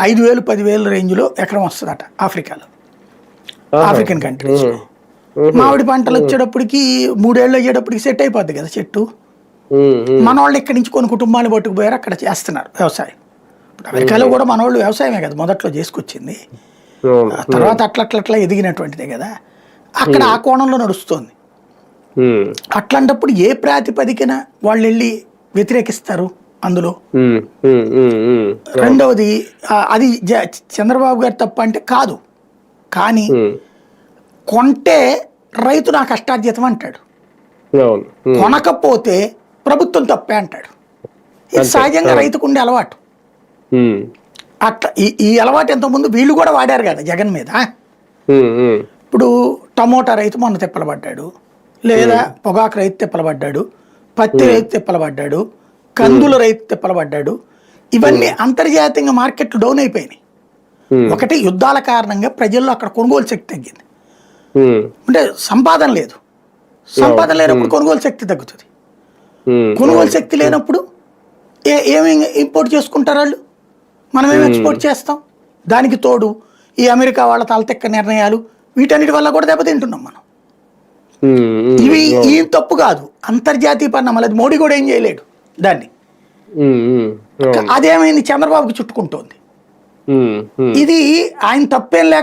ఐదు వేలు పదివేల రేంజ్లో ఎకరం వస్తుందట ఆఫ్రికాలో. African countries. మామిడి పంటలు వచ్చేటప్పటికి మూడేళ్ళు అయ్యేటప్పటికి సెట్ అయిపోద్ది కదా చెట్టు. మన వాళ్ళు ఇక్కడి నుంచి కొన్ని కుటుంబాలు పట్టుకుపోయారు అక్కడ చేస్తున్నారు వ్యవసాయం. అమెరికాలో కూడా మన వాళ్ళు వ్యవసాయమే కదా మొదట్లో చేసుకొచ్చింది. తర్వాత అట్లా అట్లా అట్లా ఎదిగినటువంటిదే కదా. అక్కడ ఆ కోణంలో నడుస్తుంది. అట్లాంటప్పుడు ఏ ప్రాతిపదికన వాళ్ళు వెళ్ళి వ్యతిరేకిస్తారు? అందులో. రెండవది అది చంద్రబాబు గారు తప్ప అంటే కాదు. కానీ. కొంటే రైతు నా కష్టార్జితం అంటాడు. కొనకపోతే ప్రభుత్వం తప్పే అంటాడు. ఇది. సహజంగా రైతుకు ఉండే అలవాటు. అట్లా ఈ అలవాటు ఎంతకుముందు వీళ్ళు కూడా వాడారు కదా జగన్ మీద. ఇప్పుడు టమోటా రైతు మొన్న తిప్పలబడ్డాడు. లేదా పొగాకు రైతు తిప్పలబడ్డాడు. పత్తి రైతు తిప్పలబడ్డాడు. కందుల రైతు తిప్పలబడ్డాడు. ఇవన్నీ అంతర్జాతీయంగా మార్కెట్లు డౌన్ అయిపోయినాయి. ఒకటి యుద్ధాల కారణంగా ప్రజల్లో అక్కడ కొనుగోలు శక్తి తగ్గింది. అంటే సంపాదన లేదు. సంపాదన లేనప్పుడు కొనుగోలు శక్తి తగ్గుతుంది. కొనుగోలు శక్తి లేనప్పుడు ఏ ఏమి ఇంపోర్ట్ చేసుకుంటారు వాళ్ళు? మనం ఏమి ఎక్స్పోర్ట్ చేస్తాం? దానికి తోడు ఈ అమెరికా వాళ్ళ తలతెక్క నిర్ణయాలు వీటన్నిటి వల్ల కూడా దెబ్బతింటున్నాం మనం. ఇవి ఈ తప్పు కాదు. అంతర్జాతీయ పరిణామాలు. అది మోడీ కూడా ఏం చేయలేడు. దాన్ని. అదేమైంది చంద్రబాబుకి చుట్టుకుంటోంది. ఇది ఆయన తప్పేం లేక